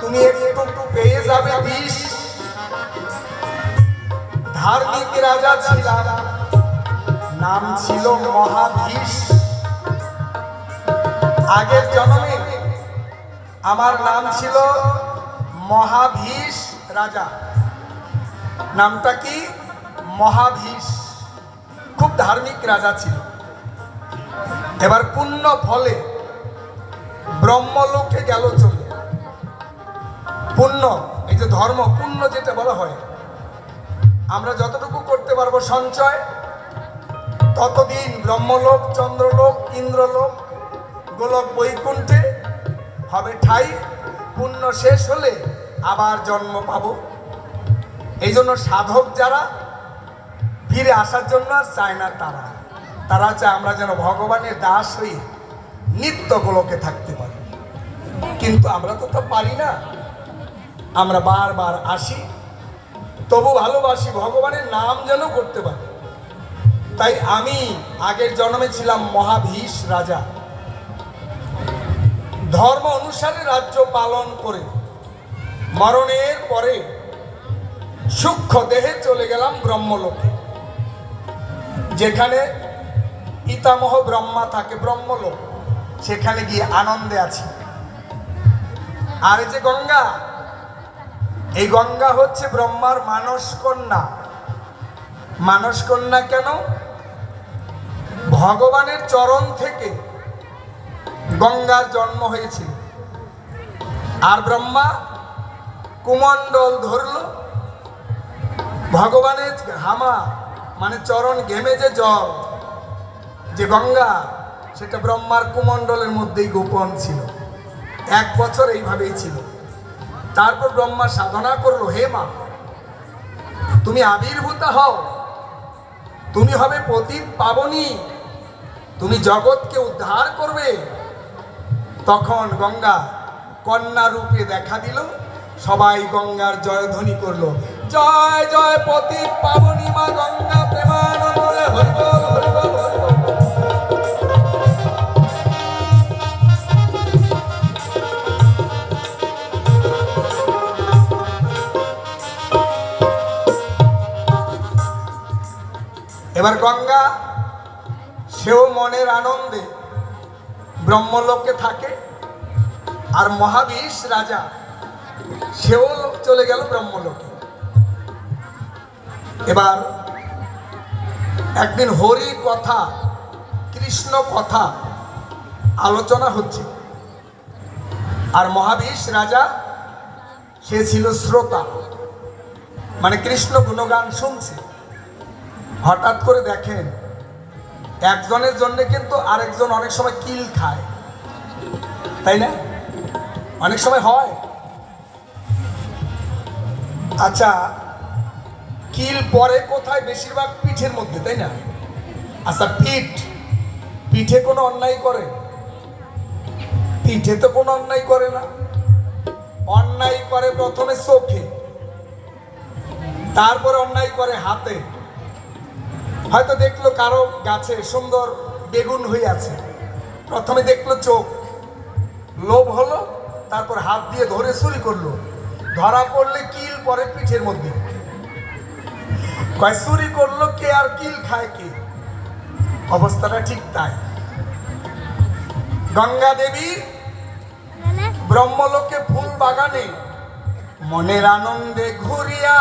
তুমি একটু পেয়ে যাবে বিষ। ধার্মিক রাজা ছিলাম, নাম ছিল মহাভীষ আগের জন্মে আমার নাম ছিল মহাভীষ রাজা। নামটা কি? মহাভীষ খুব ধার্মিক রাজা ছিল। এবার পুণ্য ফলে ব্রহ্মলোকে গেল চলে পুণ্য, এই যে ধর্ম, পুণ্য যেটা বলা হয়। আমরা যতটুকু করতে পারব সঞ্চয়, ততদিন ব্রহ্মলোক, চন্দ্রলোক, ইন্দ্রলোক, গোলক বৈকুণ্ঠে হবে ঠাই, পুণ্য শেষ হলে আবার জন্ম পাব। এই জন্য সাধক যারা, ফিরে আসার জন্য চায় না তারা। তারা চায় আমরা যেন ভগবানের দাস হই। নিত্য গোলকে থাকতে পারি। কিন্তু আমরা তো তা পারি না। আমরা বারবার আসি, তবু ভালোবাসি ভগবানের নাম যেন করতে পারি। তাই আমি আগের জন্মে ছিলাম মহাভীষ রাজা। ধর্ম অনুসারে রাজ্য পালন করে মরণের পরে সূক্ষ্ম দেহে চলে গেলাম ব্রহ্মলোকে, যেখানে পিতামহ ব্রহ্মা থাকে ব্রহ্মলোক। সেখানে গিয়ে আনন্দে আছি। আর যে গঙ্গা, এই গঙ্গা হচ্ছে ব্রহ্মার মানস কন্যা মানস কন্যা কেন? ভগবানের চরণ থেকে গঙ্গার জন্ম হয়েছিল আর ব্রহ্মা কুমণ্ডল ধরল, ভগবানের হামা মানে চরণ ঘেমে যে জল, যে গঙ্গা সেটা ব্রহ্মার কুমণ্ডলের মধ্যেই গোপন ছিল। এক বছর এইভাবেই ছিল। তারপর ব্রহ্মা সাধনা করল, হে মা, তুমি আবির্ভূতা হও। তুমি হবে পতিত পাবনী। তুমি জগৎকে উদ্ধার করবে। তখন গঙ্গা কন্যা রূপে দেখা দিল। সবাই গঙ্গার জয়ধ্বনি করল, জয় জয় পতিত পাবনি মা, গঙ্গা প্রেমানন্দে হরিবল এবার গঙ্গা, সেও মনের আনন্দে ব্রহ্মলোকে থাকে, আর মহাবিষ রাজা, সেও চলে গেল ব্রহ্মলোকে। এবার একদিন হরি কথা, কৃষ্ণ কথা আলোচনা হচ্ছে, আর মহাবিষ রাজা, সে ছিল শ্রোতা মানে কৃষ্ণ গুণগান শুনছে। হঠাৎ করে দেখেন, একজনের জন্য কিন্তু আরেকজন অনেক সময় কিল খায়। তাই না? অনেক সময় হয়। আচ্ছা কিল পরে কোথায় বেশিরভাগ পিঠের মধ্যে, তাই না? আচ্ছা পিঠ। পিঠে কোনো অন্যায় করে? পিঠে তো কোনো অন্যায় করে না। অন্যায় করে প্রথমে চোখে, তারপরে অন্যায় করে হাতে। হয়তো দেখল কারও গাছে সুন্দর বেগুন আছে। প্রথমে দেখল চোখ। লোভ হলো তারপর হাত দিয়ে ধরে চুরি করল। ধরা পড়লে কিল পরে পিঠের মধ্যে। কয় চুরি করল কে আর কিল খায় কে? অবস্থাটা ঠিক তাই। গঙ্গা দেবী ব্রহ্মলোকে ফুল বাগানে মনের আনন্দে ঘুরিয়া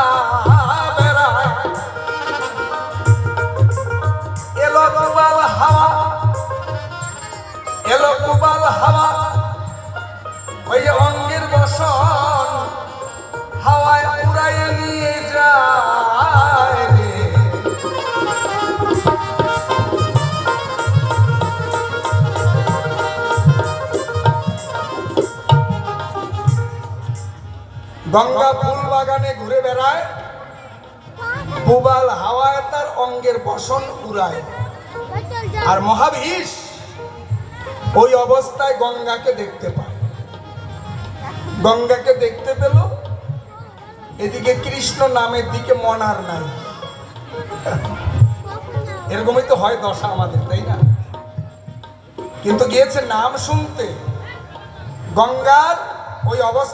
গঙ্গা ফুল বাগানে ঘুরে বেড়ায়। পুবাল হাওয়ায় তার অঙ্গের বসন উড়ায়। আর মহাভীষ ওই অবস্থায় গঙ্গাকে দেখতে পায়। গঙ্গাকে দেখতে পেল, এদিকে কৃষ্ণ নামের দিকে মনার নাই। এরকমই তো হয় দশা আমাদের, তাই না? কিন্তু গিয়েছে নাম শুনতে। গঙ্গার ওই অবস্থা